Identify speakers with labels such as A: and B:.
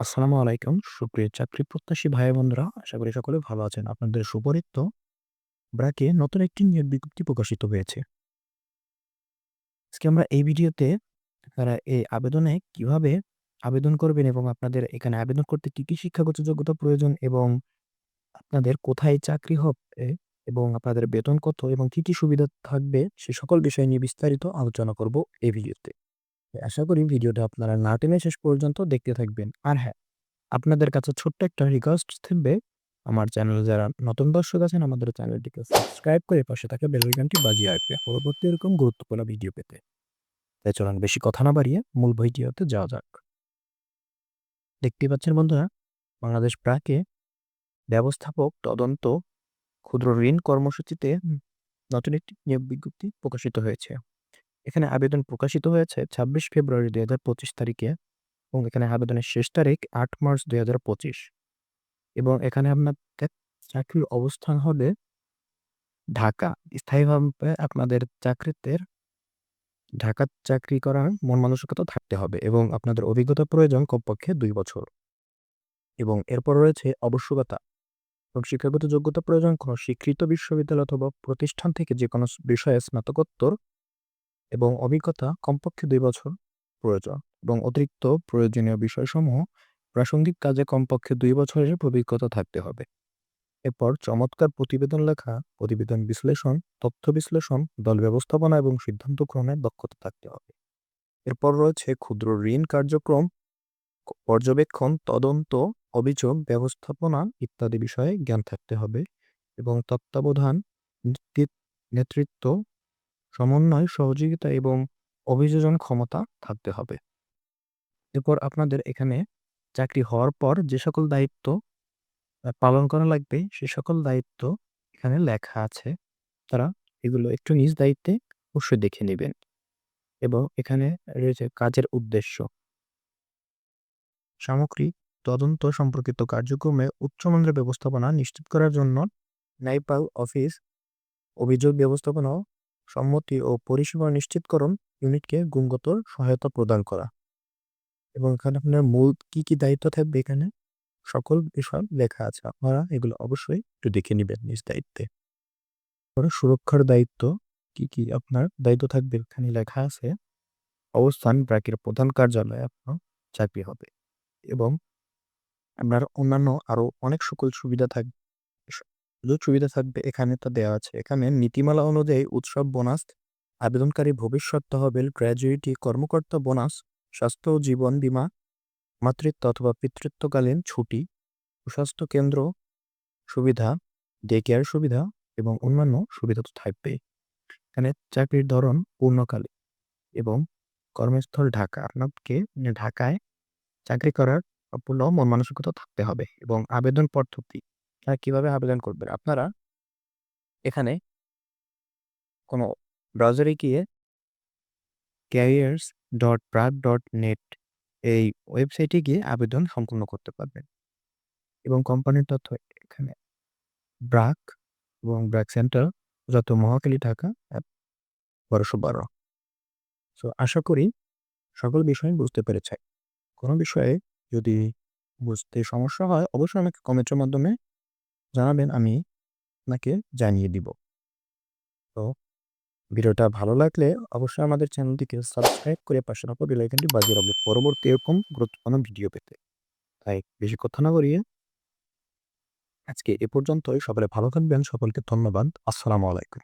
A: আসসালামু আলাইকুম। সুপ্রিয় চাকরি প্রত্যাশী ভাই বন্ধুরা, আশা করি সকলে ভালো আছেন। আপনাদের সুপরিচিত ব্রাকে নতুন একটি নিয়োগ বিজ্ঞপ্তি প্রকাশিত হয়েছে। আজকে আমরা এই ভিডিওতে আপনারা এই আবেদনে কীভাবে আবেদন করবেন এবং আপনাদের এখানে আবেদন করতে কী কী শিক্ষাগত যোগ্যতা প্রয়োজন এবং আপনাদের কোথায় চাকরি হবে এবং আপনাদের বেতন কত এবং কী কী সুবিধা থাকবে সে সকল বিষয় নিয়ে বিস্তারিত আলোচনা করব এই ভিডিওতে। আশা করি ভিডিওটা আপনারা না টেনে শেষ পর্যন্ত দেখতে থাকবেন। আর হ্যাঁ, আপনাদের কাছে ছোট্ট একটা রিকোয়েস্ট থাকবে, আমার চ্যানেলে যারা নতুন দর্শক আছেন আমাদের চ্যানেলটিকে সাবস্ক্রাইব করে পাশে থাকা বেল আইকনটি বাজিয়ে রাখবে পরবর্তী এরকম গুরুত্বপূর্ণ ভিডিও পেতে। তাই চলুন বেশি কথা না বাড়িয়ে মূল ভিডিওতে যাওয়া যাক। দেখতে পাচ্ছেন বন্ধুরা, বাংলাদেশ প্রাকে ব্যবস্থাপক তদন্ত ক্ষুদ্র ঋণ কর্মসূচিতে নতুন একটি নিয়োগ বিজ্ঞপ্তি প্রকাশিত হয়েছে। এখানে আবেদন প্রকাশিত হয়েছে ছাব্বিশ ফেব্রুয়ারি দুই হাজার পঁচিশ তারিখে এবং এখানে আবেদনের শেষ তারিখ আট মার্চ দুই হাজার পঁচিশ এবং এখানে আপনাদের চাকরির অবস্থান হবে ঢাকা। স্থায়ীভাবে আপনাদের চাকরিতে ঢাকা চাকরি করার মন মানসিকতা থাকতে হবে এবং আপনাদের অভিজ্ঞতা প্রয়োজন কমপক্ষে দুই বছর। এবং এরপর রয়েছে আবশ্যকতা এবং শিক্ষাগত যোগ্যতা প্রয়োজন কোনো স্বীকৃত বিশ্ববিদ্যালয় অথবা প্রতিষ্ঠান থেকে যে কোনো বিষয়ে স্নাতকোত্তর এবং অভিজ্ঞতা কমপক্ষে দুই বছর প্রয়োজন এবং অতিরিক্ত প্রয়োজনীয় বিষয়সমূহ প্রাসঙ্গিক কাজে কমপক্ষে দুই বছরের অভিজ্ঞতা থাকতে হবে। এরপর চমৎকার প্রতিবেদন লেখা, প্রতিবেদন বিশ্লেষণ, তথ্য বিশ্লেষণ, দল ব্যবস্থাপনা এবং সিদ্ধান্ত গ্রহণের দক্ষতা থাকতে হবে। এরপর রয়েছে ক্ষুদ্র ঋণ কার্যক্রম, পর্যবেক্ষণ, তদন্ত, অভিযোগ, ব্যবস্থাপনা ইত্যাদি বিষয়ে জ্ঞান থাকতে হবে এবং তত্ত্বাবধান নেতৃত্ব সমন্বয়, সহযোগিতা এবং অভিযোজন ক্ষমতা থাকতে হবে। এরপর আপনাদের এখানে চাকরি হওয়ার পর যে সকল দায়িত্ব পালন করা লাগবে, সে সকল দায়িত্ব এখানে লেখা আছে। তারা এগুলো একটু নিজ দায়িত্বে অবশ্যই দেখে নেবেন এবং এখানে রয়েছে কাজের উদ্দেশ্য। সামগ্রিক তদন্ত সম্পর্কিত কার্যক্রমে উচ্চমানের ব্যবস্থাপনা নিশ্চিত করার জন্য নাইপাল অফিস অভিযোগ ব্যবস্থাপনা সম্মতি ও পরিষেবা নিশ্চিতকরণ ইউনিটকে গুণগত সহায়তা প্রদান করা। এবং এখানে আপনার মূল কি কি দায়িত্ব থাকবে এখানে? সকল বিষয় লেখা আছে। আপনারা এগুলো অবশ্যই একটু দেখে নেবেন নিজ দায়িত্বে। সুরক্ষার দায়িত্ব, কি কি আপনার দায়িত্ব থাকবে এখানে লেখা আছে। অবস্থান, ব্র্যাকের প্রধান কার্যালয়ে আপনার চাকরি হবে। এবং আপনার অন্যান্য আরও অনেক সকল সুবিধা থাকবে। সুবিধা থাকবে এখানে তা দেওয়া আছে। এখানে নীতিমালা অনুযায়ী উৎসব, বোনাস, আবেদনকারী ভবিষ্যৎ তহবিল, গ্র্যাজুইটি, কর্মকর্তা বোনাস, স্বাস্থ্য ও জীবন বীমা, মাতৃত্ব অথবা পিতৃত্বকালীন ছুটি, সুস্বাস্থ্য কেন্দ্র সুবিধা ডে কেয়ার সুবিধা এবং অন্যান্য সুবিধা তো থাকবেই। এখানে চাকরির ধরন পূর্ণকালী এবং কর্মস্থল ঢাকা। আপনাকে ঢাকায় চাকরি করার পূর্ণ মন মানসিকতা থাকতে হবে এবং আবেদন পদ্ধতি কীভাবে আবেদন করবেন? আপনারা এখানে কোনো ব্রাউজারে গিয়ে careers dot BRAC dot net এই ওয়েবসাইটে গিয়ে আবেদন সম্পূর্ণ করতে পারবেন। এবং কোম্পানির তথ্য এখানে। ব্রাক এবং ব্রাক সেন্টার যত মহাকালী ঢাকা বারোশো বারো সো আশা করি সকল বিষয় বুঝতে পেরেছে কোনো বিষয়ে যদি বুঝতে সমস্যা হয়, অবশ্যই আমাকে কমেন্টের মাধ্যমে জানাবেন, আমি আপনাকে জানিয়ে দিব। তো ভিডিওটা ভালো লাগলে অবশ্যই আমাদের চ্যানেলটিকে সাবস্ক্রাইব করে পাশে রাখো বেলাইকনটি বাজিয়ে রাখবে পরবর্তী এরকম গুরুত্বপূর্ণ ভিডিও পেতে। তাই বেশি কথা না করিয়ে আজকে এ পর্যন্তই। সকলে ভালো থাকবেন। সকলকে ধন্যবাদ। আসসালামু আলাইকুম।